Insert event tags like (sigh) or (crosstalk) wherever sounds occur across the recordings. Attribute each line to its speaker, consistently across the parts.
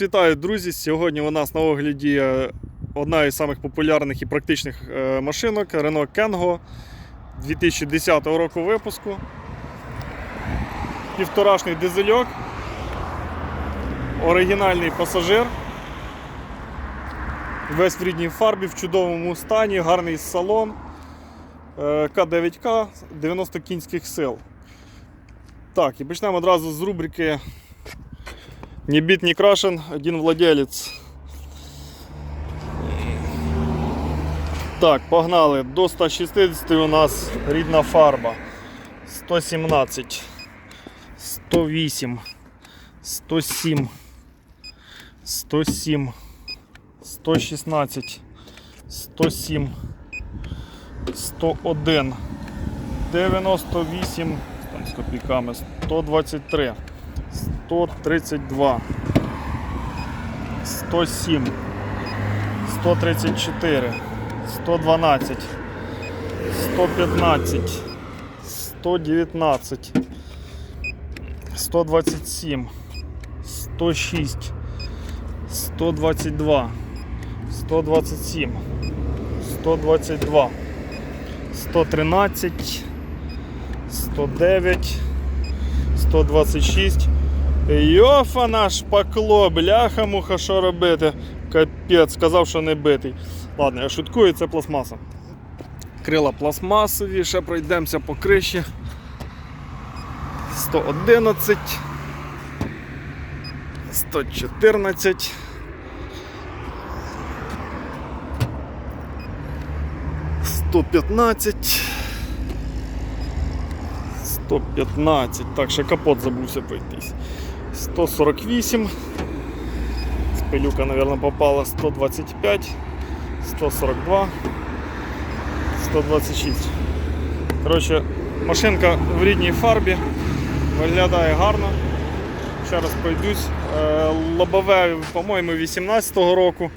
Speaker 1: Вітаю, друзі! Сьогодні у нас на огляді е, одна із самих популярних і практичних е, машинок Renault Kengo 2010 року випуску. Півторашний дизельок. Оригінальний пасажир. Весь в рідній фарбі, в чудовому стані, гарний салон. Е, К9К 90 кінських сил. Так, і почнемо одразу з рубрики не бит, не крашен, один владелец. Так, погнали. До 160 у нас рідна фарба. 117, 108, 107, 107, 116, 107, 101, 98, там з копійками, 123. 132, 107, 134, 112, 115, 119, 127, 106, 122, 127, 122, 113, 109, 126. Йофа наш пакло, бляха муха, що робити? Капець, сказав, що не битий. Ладно, я шуткую, це пластмаса. Крила пластмасові, ще пройдемося по криші. 111, 114. Сто п'ятнадцять. 115. Так, ще капот забувся пройтись. 148. Спилюка, мабуть, попала 125, 142, 126. Коротше, машинка в рідній фарбі. Виглядає гарно. Ще раз пройдусь. Е, Лобове, по-моєму, 18-го року.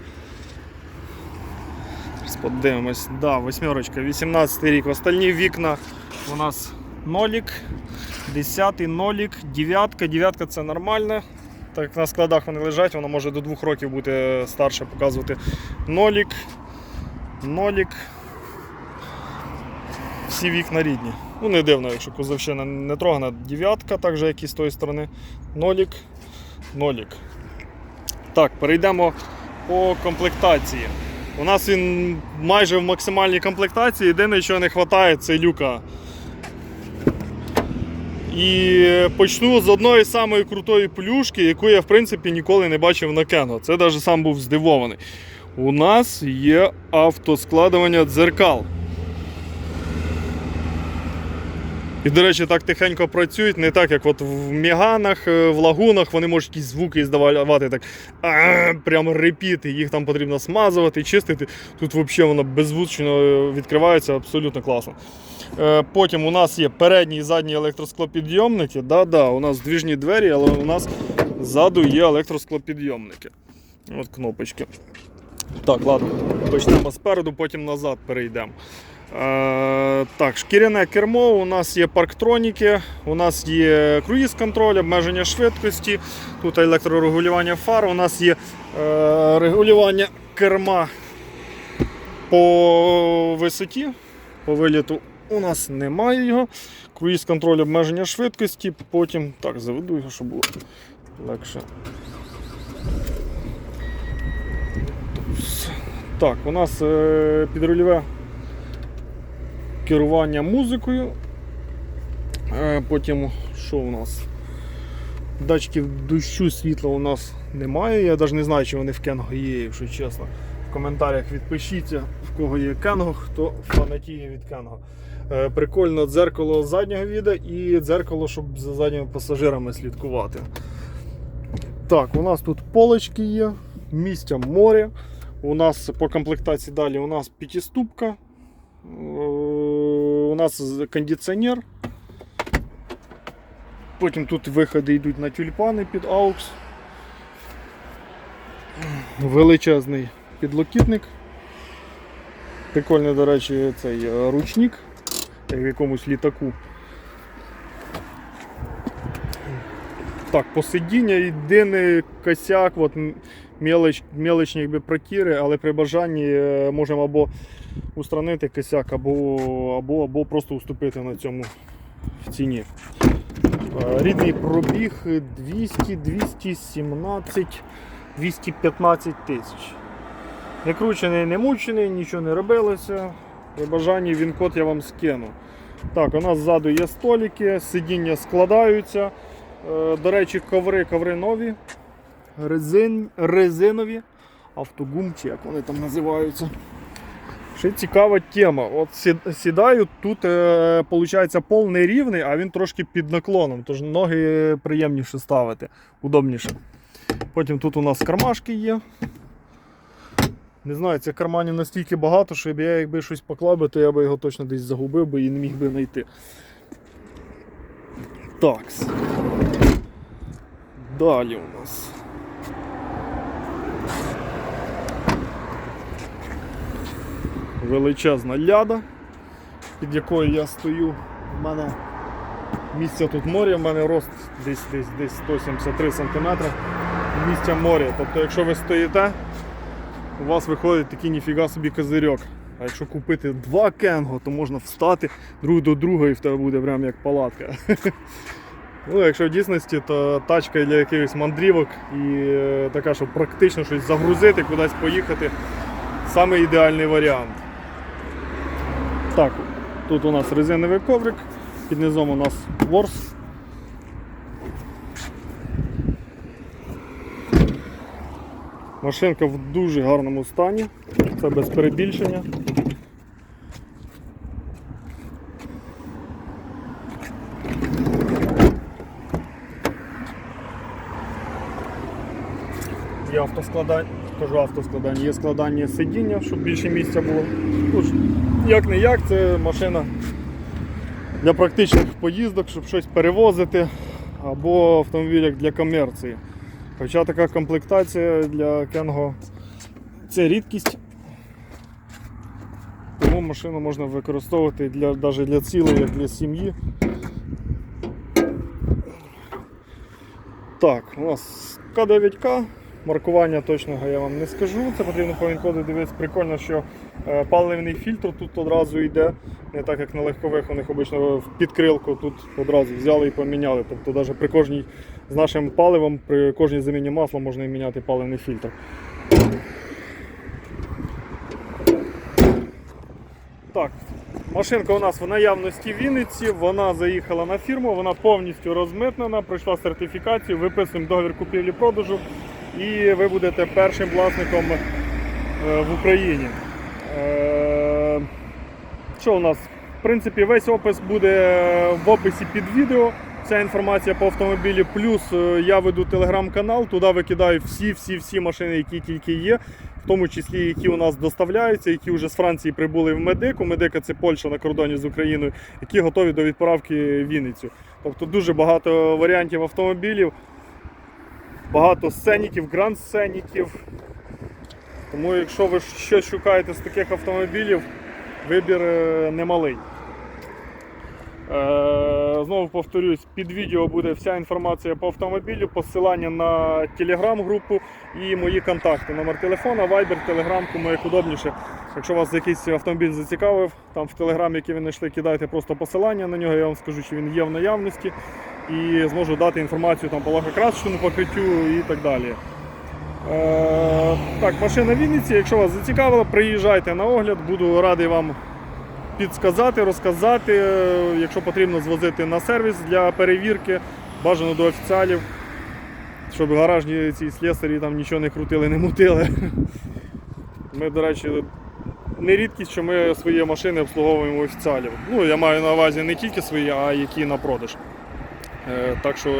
Speaker 1: Подивимось. Да, восьмерочка, 18 рік. Остальні вікна у нас нолік, 10 нолік, дев'ятка. Дев'ятка це нормально. Так як на складах вони лежать, воно може до 2 років бути старше показувати. Нолік, нолік. Всі вікна рідні. Ну, не дивно, якщо кузовщина не трогана. Дев'ятка, так же, як і з тої сторони. Нолік, нолік. Так, перейдемо по комплектації. У нас він майже в максимальній комплектації. Єдине, що не вистачає, це люка. І почну з одної самої крутої плюшки, яку я в принципі ніколи не бачив на Кено. Це навіть сам був здивований. У нас є автоскладування дзеркал. І, до речі, так тихенько працюють, не так, як от в міганах, е, в лагунах вони можуть якісь звуки здавати, так прямо репіти, їх там потрібно смазувати, чистити. Тут взагалі воно беззвучно відкривається, абсолютно класно. Е, Потім у нас є передні і задні електросклопідйомники. Да-да, у нас двіжні двері, але у нас ззаду є електросклопідйомники. От кнопочки. Так, ладно, почнемо спереду, потім назад перейдемо. Е, так, шкіряне кермо, у нас є парктроніки, у нас є круїз-контроль, обмеження швидкості, тут електрорегулювання фар, у нас є е, регулювання керма по висоті, по виліту у нас немає його. Круїз-контроль обмеження швидкості, потім так, заведу його, щоб було легше. Так, у нас е, підрульове керування музикою. Е, Потім що у нас? Датчиків дощу світла у нас немає. Я навіть не знаю, чи вони в Кенго є, якщо чесно. В коментарях відпишіться, в кого є Кенго, хто фанатіє від Кенго. Е, Прикольно дзеркало заднього віда і дзеркало, щоб за задніми пасажирами слідкувати. Так, у нас тут полочки є, місця море. У нас по комплектації далі у нас п'ятиступка. Е, У нас кондиціонер. Потім тут виходи йдуть на тюльпани під AUX. Величезний підлокітник. Прикольний, до речі, цей е, ручник, в якомусь літаку. Так, посидіння, єдиний косяк, от мелоч, мелочні якби протіри, але при бажанні е, можемо або устранити косяк, або, або, або просто уступити на цьому в ціні. Е, Рідний пробіг 200, 217, 215 тисяч. Не кручений, не мучений, нічого не робилося. При бажанні він код я вам скину. Так, у нас ззаду є столики, сидіння складаються. Е, До речі, коври, коври нові, резин, резинові, автогум, чи як вони там називаються. Ще цікава тема. От сідаю, тут виходить повний рівний, а він трошки під наклоном, тож ноги приємніше ставити, удобніше. Потім тут у нас кармашки є. Не знаю, цих карманів настільки багато, що я якби щось поклав би, то я би його точно десь загубив би і не міг би знайти. Так. Далі у нас. Величезна ляда, під якою я стою. У мене місця тут море, в мене рост десь десь, десь 173 см. Місця моря. Тобто, якщо ви стоїте, у вас виходить такий ніфіга собі козирьок. А якщо купити два кенго, то можна встати друг до друга і в тебе буде прям як палатка. (laughs) Ну, якщо в дійсності, то тачка для якихось мандрівок і е, така, щоб практично щось загрузити, кудись поїхати. Саме ідеальний варіант. Так, тут у нас резиновий коврик, під низом у нас ворс. Машинка в дуже гарному стані, це без перебільшення. Є автоскладання, кажу автоскладання, є складання сидіння, щоб більше місця було. Як не як, це машина для практичних поїздок, щоб щось перевозити, або автомобіль як для комерції. Хоча така комплектація для Кенго це рідкість. Тому машину можна використовувати для, навіть для цілей, як для сім'ї. Так, у нас К9К. Маркування точного я вам не скажу. Це потрібно по дивитися. Прикольно, що е, паливний фільтр тут одразу йде. Не так як на легкових, у них обично в підкрилку тут одразу взяли і поміняли. Тобто навіть при кожній з нашим паливом, при кожній заміні масла можна і міняти паливний фільтр. Так, машинка у нас в наявності в Вінниці, вона заїхала на фірму, вона повністю розмитнена, пройшла сертифікацію, виписуємо договір купівлі-продажу і ви будете першим власником е, в Україні. Е, Що у нас? В принципі, весь опис буде в описі під відео. Вся інформація по автомобілі. Плюс е, я веду телеграм-канал, туди викидаю всі-всі-всі машини, які тільки є, в тому числі які у нас доставляються, які вже з Франції прибули в Медику. Медика це Польща на кордоні з Україною, які готові до відправки в Вінницю. Тобто дуже багато варіантів автомобілів, багато сценіків, гранд-сценіків. Тому якщо ви щось шукаєте з таких автомобілів, вибір е, немалий. Е, Знову повторюсь, під відео буде вся інформація по автомобілю, посилання на телеграм-групу і мої контакти. Номер телефона, вайбер, телеграм, кому як удобніше. Якщо вас якийсь автомобіль зацікавив, там в телеграмі, який ви знайшли, кидайте просто посилання на нього, я вам скажу, чи він є в наявності. І зможу дати інформацію там, по лакокрасочному покриттю і так далі. Е, так, машина в Вінниці. Якщо вас зацікавило, приїжджайте на огляд, буду радий вам підсказати, розказати. Якщо потрібно звозити на сервіс для перевірки, бажано до офіціалів, щоб гаражні ці слесарі там нічого не крутили, не мутили. Ми, до речі, не рідкість, що ми свої машини обслуговуємо офіціалів. Ну, я маю на увазі не тільки свої, а які на продаж. Е, Так що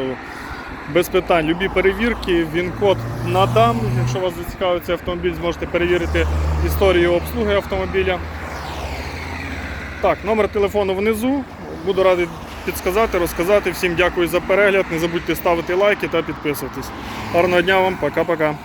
Speaker 1: без питань, любі перевірки, він-код надам. Якщо вас зацікавить цей автомобіль, зможете перевірити історію обслуги автомобіля. Так, номер телефону внизу. Буду радий підсказати, розказати. Всім дякую за перегляд. Не забудьте ставити лайки та підписуватись. Гарного дня вам, пока-пока.